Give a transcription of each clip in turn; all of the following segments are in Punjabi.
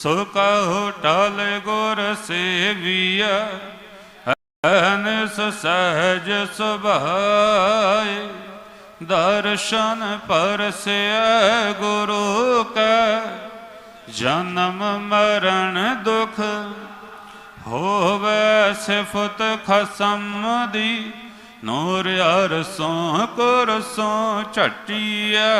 ਸੋ ਕਹੋ ਟਲ ਗੁਰ ਸੇਵੀਆ ਅਨਸ ਸਹਜ ਸੁਭਾਏ। ਦਰਸ਼ਨ ਪਰਸਿਆ ਗੁਰੂ ਕੈ, ਜਨਮ ਮਰਨ ਦੁਖ ਹੋਵੇ ਸਿਫਤ ਖਸਮ ਦੀ। ਨੂਰ ਅਰਸੋਂ ਕੁਰਸੋਂ ਝਟਿਆ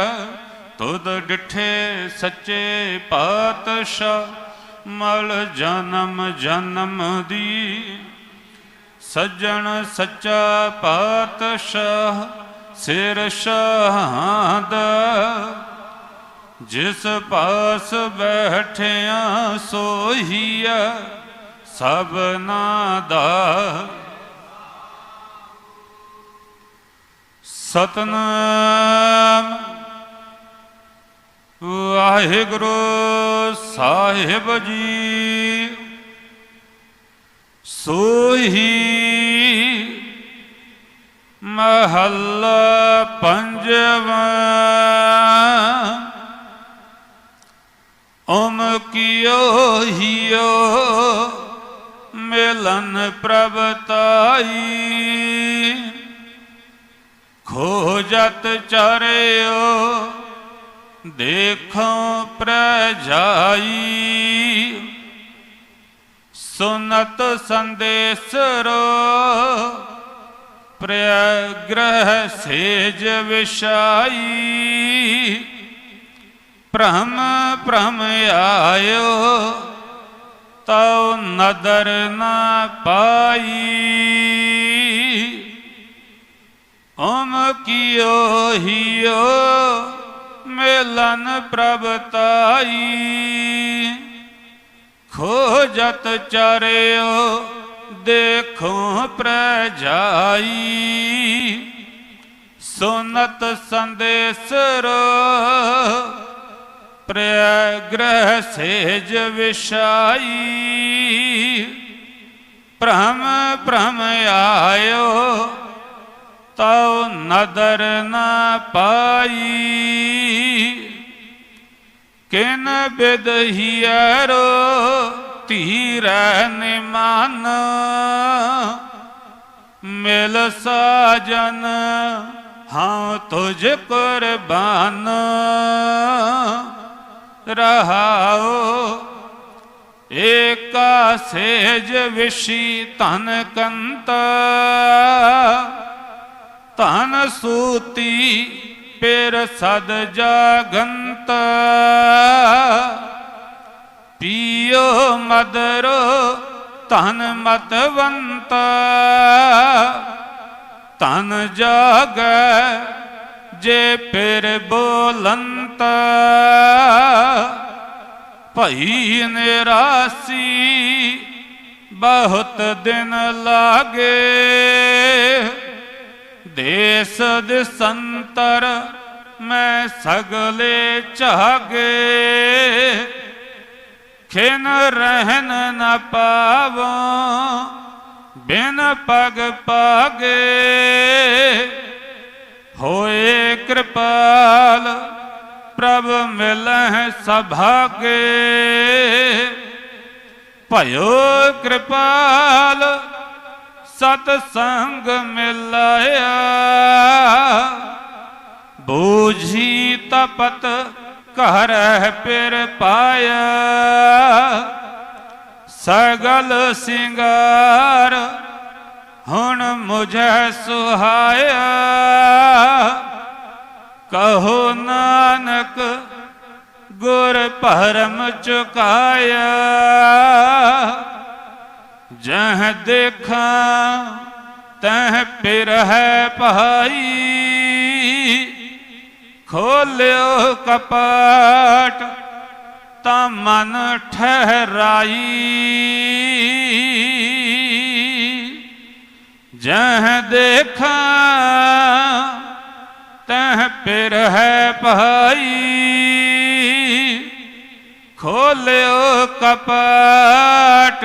ਤੁਧ ਡਿਠੇ ਸੱਚੇ ਪਾਤਸ਼ਾਹ, ਮਲ ਜਨਮ ਜਨਮ ਦੀ। ਸੱਜਣ ਸੱਚਾ ਪਾਤਸ਼ਾਹ, ਸਿਰ ਸ਼ਹਾਦ ਜਿਸ ਪਾਸ ਬੈਠਿਆ ਸੋਹੀਆ ਸਭਨਾ ਦਾ ਸਤਨਾਮ। ਵਾਹਿਗੁਰੂ ਸਾਹਿਬ ਜੀ। ਸੋਹੀ ਮਹੱਲ ਪੰਜਵਾਂ। ਓਮ ਕੀਓ ਹਿਓ ਮਿਲਨ ਪ੍ਰਭ ਤਾਈ। ਖੋਜਤ ਚਰਿਓ ਦੇਖੋ ਪ੍ਰਜਾਈ ਸੁਨਤ ਸੰਦੇਸਰੋ ਪ੍ਰਗ੍ਰਹ ਸੇਜ ਵਿਸ਼ਾਈ ਭ੍ਰਮ ਭ੍ਰਮ ਆਇਓ, ਤਉ ਨਦਰ ਨਾ ਪਾਈ। ਓਮ ਕੀਓ ਹਿਓ ਮਿਲਨ ਪ੍ਰਭ ਤਾਈ। ਖੋਜਤ ਚਰਿਓ, ਦੇਖੋ ਪ੍ਰਜਾਈ ਸੁਨਤ ਸੰਦੇਸ਼ ਸੰਦੇਸਰੋ ਗ੍ਰਹਿ ਸੇਜ ਵਿਸ਼ਾਈ ਭ੍ਰਮ ਭ੍ਰਮ ਆਇਓ ਤਉ ਨਦਰ ਨਾ ਪਾਈ। ਕਿਨ ਬਿਦਹੀਰੋ ਧੀਰੈ ਨਿਮਾਨ। ਮਿਲ ਸਾਜਨ ਹਾਂ ਤੁਝ ਕੁਰਬਾਨ ਰਹਾਓ ਏਕਾ ਸੇਜ ਵਿਸ਼ੀ ਧਨ ਕੰਤ। ਧਨ ਸੂਤੀ ਪੇਰ ਸਦ ਜਾਗੰਤ। ਪੀਓ ਮਦਰੋ, ਧਨ ਮਤਵੰਤ। ਧਨ ਜਾਗੈ, ਜੇ ਫਿਰ ਬੋਲੰਤ। ਭਈ ਨਿਰਾਸੀ, ਬਹੁਤ ਦਿਨ ਲਾਗੇ। ਦੇਸ ਦਿਸੰਤਰ ਮੈਂ ਸਗਲੇ ਝਾਗੇ। ਖਿਨ ਰਹਿਨ ਨ ਪਾਵੋ, ਬਿਨ ਪਗ ਪਾਗੇ ਹੋਏ ਕਿਰਪਾਲ ਪ੍ਰਭ ਮਿਲਹਿ ਸਭਾਗੇ। ਭਇਓ ਕਿਰਪਾਲ ਸਤ ਸੰਗ ਮਿਲਾਇਆ ਬੂਝੀ ਤਪਤ ਘਰ ਪਿਰ ਪਾਇਆ। ਸਗਲ ਸਿੰਗਾਰ ਹੁਣ ਮੁਝੈ ਸੁਹਾਇਆ। ਕਹੋ ਨਾਨਕ ਗੁਰ ਭਰਮ ਚੁਕਾਇਆ। ਜਹ ਦੇਖਾਂ, ਤਹ ਪਿਰ ਹੈ ਭਾਈ। ਖੋਲਿਓ ਕਪਾਟ, ਤਾ ਮਨ ਠਹਿਰਾਈ। ਜਹ ਦੇਖਾਂ, ਤਹ ਪਿਰ ਹੈ ਭਾਈ। ਖੋਲਿਓ ਕਪਟ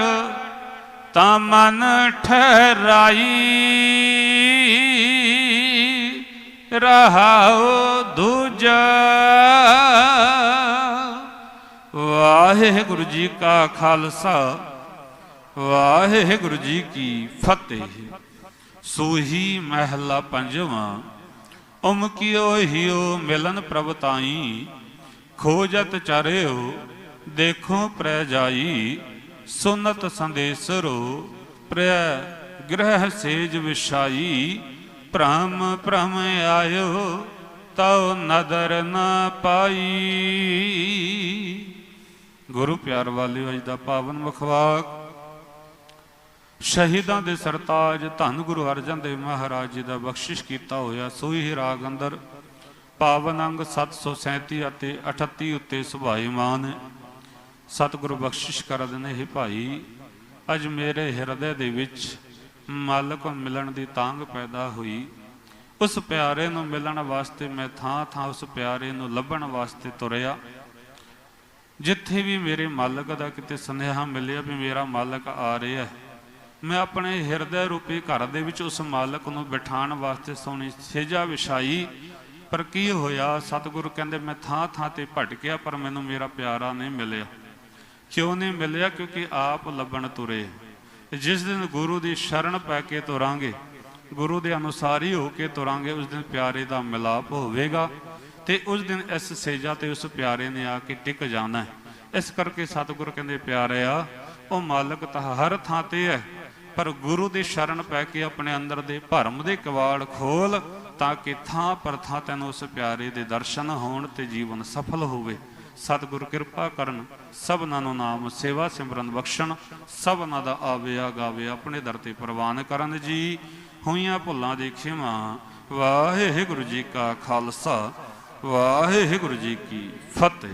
ਤਾਂ ਮਨ ਠਹਿਰਾਈ। ਰਹਾਉ ਦੂਜਾ। ਵਾਹਿਗੁਰੂ ਜੀ ਕਾ ਖਾਲਸਾ, ਵਾਹਿਗੁਰੂ ਜੀ ਕੀ ਫਤਿਹ। ਸੂਹੀ ਮਹਿਲਾ ਪੰਜਵਾਂ ਉਮ ਕੀਓ ਹਿਓ ਮਿਲਨ ਪ੍ਰਭ ਤਾਈ। ਖੋਜਤ ਚਰਿਓ ਦੇਖੋ ਪ੍ਰੈ ਜਾਈ। ਸੁਨਤ ਸੰਦੇਸਰੋ ਪ੍ਰੈ ਗ੍ਰਹਿ ਸੇਜ ਵਿਸ਼ਾਈ ਭ੍ਰਮ ਭ੍ਰਮ ਆਇਓ, ਤਉ ਨਦਰ ਨ ਪਾਈ। ਗੁਰੂ ਪਿਆਰ ਵਾਲਿਓ, ਅੱਜ ਦਾ ਪਾਵਨ ਮੁਖਵਾਕ ਸ਼ਹੀਦਾਂ ਦੇ ਸਰਤਾਜ, ਧੰਨ ਗੁਰੂ ਅਰਜਨ ਦੇਵ ਮਹਾਰਾਜ ਜੀ ਦਾ ਬਖਸ਼ਿਸ਼ ਕੀਤਾ ਹੋਇਆ, ਸੋਈ ਰਾਗ ਅੰਦਰ। ਪਾਵਨ ਅੰਗ 737 ਅਤੇ 38 ਉੱਤੇ ਸੁਭਾਈਮਾਨ ਹੈ ਸਤਿਗੁਰੂ ਬਖਸ਼ਿਸ਼ ਕਰਦੇ ਨੇ ਇਹ ਭਾਈ, ਅੱਜ ਮੇਰੇ ਹਿਰਦੇ ਦੇ ਵਿੱਚ ਮਾਲਕ ਮਿਲਣ ਦੀ ਤਾਂਗ ਪੈਦਾ ਹੋਈ। ਉਸ ਪਿਆਰੇ ਨੂੰ ਮਿਲਣ ਵਾਸਤੇ ਮੈਂ ਥਾਂ ਥਾਂ ਉਸ ਪਿਆਰੇ ਨੂੰ ਲੱਭਣ ਵਾਸਤੇ ਤੁਰਿਆ। ਜਿੱਥੇ ਵੀ ਮੇਰੇ ਮਾਲਕ ਦਾ ਕਿਤੇ ਸੁਨੇਹਾ ਮਿਲਿਆ ਵੀ ਮੇਰਾ ਮਾਲਕ ਆ ਰਿਹਾ ਮੈਂ ਆਪਣੇ ਹਿਰਦੇ ਰੂਪੀ ਘਰ ਦੇ ਵਿੱਚ ਉਸ ਮਾਲਕ ਨੂੰ ਬਿਠਾਣ ਵਾਸਤੇ ਸੋਹਣੀ ਸੇਜਾ ਵਿਛਾਈ। ਪਰ ਕੀ ਹੋਇਆ, ਸਤਿਗੁਰੂ ਕਹਿੰਦੇ, ਮੈਂ ਥਾਂ ਥਾਂ ਤੇ ਭਟਕਿਆ, ਪਰ ਮੈਨੂੰ ਮੇਰਾ ਪਿਆਰਾ ਨਹੀਂ ਮਿਲਿਆ। ਕਿਉਂ ਨਹੀਂ ਮਿਲਿਆ? ਕਿਉਂਕਿ ਆਪ ਲੱਭਣ ਤੁਰੇ। ਜਿਸ ਦਿਨ ਗੁਰੂ ਦੀ ਸ਼ਰਨ ਪੈ ਕੇ ਤੁਰਾਂਗੇ, ਗੁਰੂ ਦੇ ਅਨੁਸਾਰ ਹੀ ਹੋ ਕੇ ਤੁਰਾਂਗੇ, ਉਸ ਦਿਨ ਪਿਆਰੇ ਦਾ ਮਿਲਾਪ ਹੋਵੇਗਾ। ਤੇ ਉਸ ਦਿਨ ਇਸ ਸੇਜਾ ਤੇ ਉਸ ਪਿਆਰੇ ਨੇ ਆ ਕੇ ਟਿਕ ਜਾਣਾ ਹੈ। ਇਸ ਕਰਕੇ ਸਤਿਗੁਰ ਕਹਿੰਦੇ ਪਿਆਰਿਆ ਉਹ ਮਾਲਕ ਤਾਂ ਹਰ ਥਾਂ ਤੇ ਹੈ, ਪਰ ਗੁਰੂ ਦੀ ਸ਼ਰਨ ਪੈ ਕੇ ਆਪਣੇ ਅੰਦਰ ਦੇ ਭਰਮ ਦੇ ਕਿਵਾੜ ਖੋਲ, ਤਾਂ ਕਿ ਥਾਂ ਪਰ ਥਾਂ ਤੈਨੂੰ ਉਸ ਪਿਆਰੇ ਦੇ ਦਰਸ਼ਨ ਹੋਣ ਤੇ ਜੀਵਨ ਸਫਲ ਹੋਵੇ। ਸਤਿਗੁਰ ਕਿਰਪਾ ਕਰਨ, ਸਭਨਾਂ ਨੂੰ ਨਾਮ ਸੇਵਾ ਸਿਮਰਨ ਬਖਸ਼ਣ, ਸਭਨਾਂ ਦਾ ਆਵਿਆ ਗਾਵੇ ਆਪਣੇ ਦਰ ਤੇ ਪ੍ਰਵਾਨ ਕਰਨ ਜੀ। ਹੋਈਆਂ ਭੁੱਲਾਂ ਦੇ ਖਿਮਾ, ਵਾਹਿਗੁਰੂ ਜੀ ਕਾ ਖਾਲਸਾ, ਵਾਹਿਗੁਰੂ ਜੀ ਕੀ ਫਤਿਹ।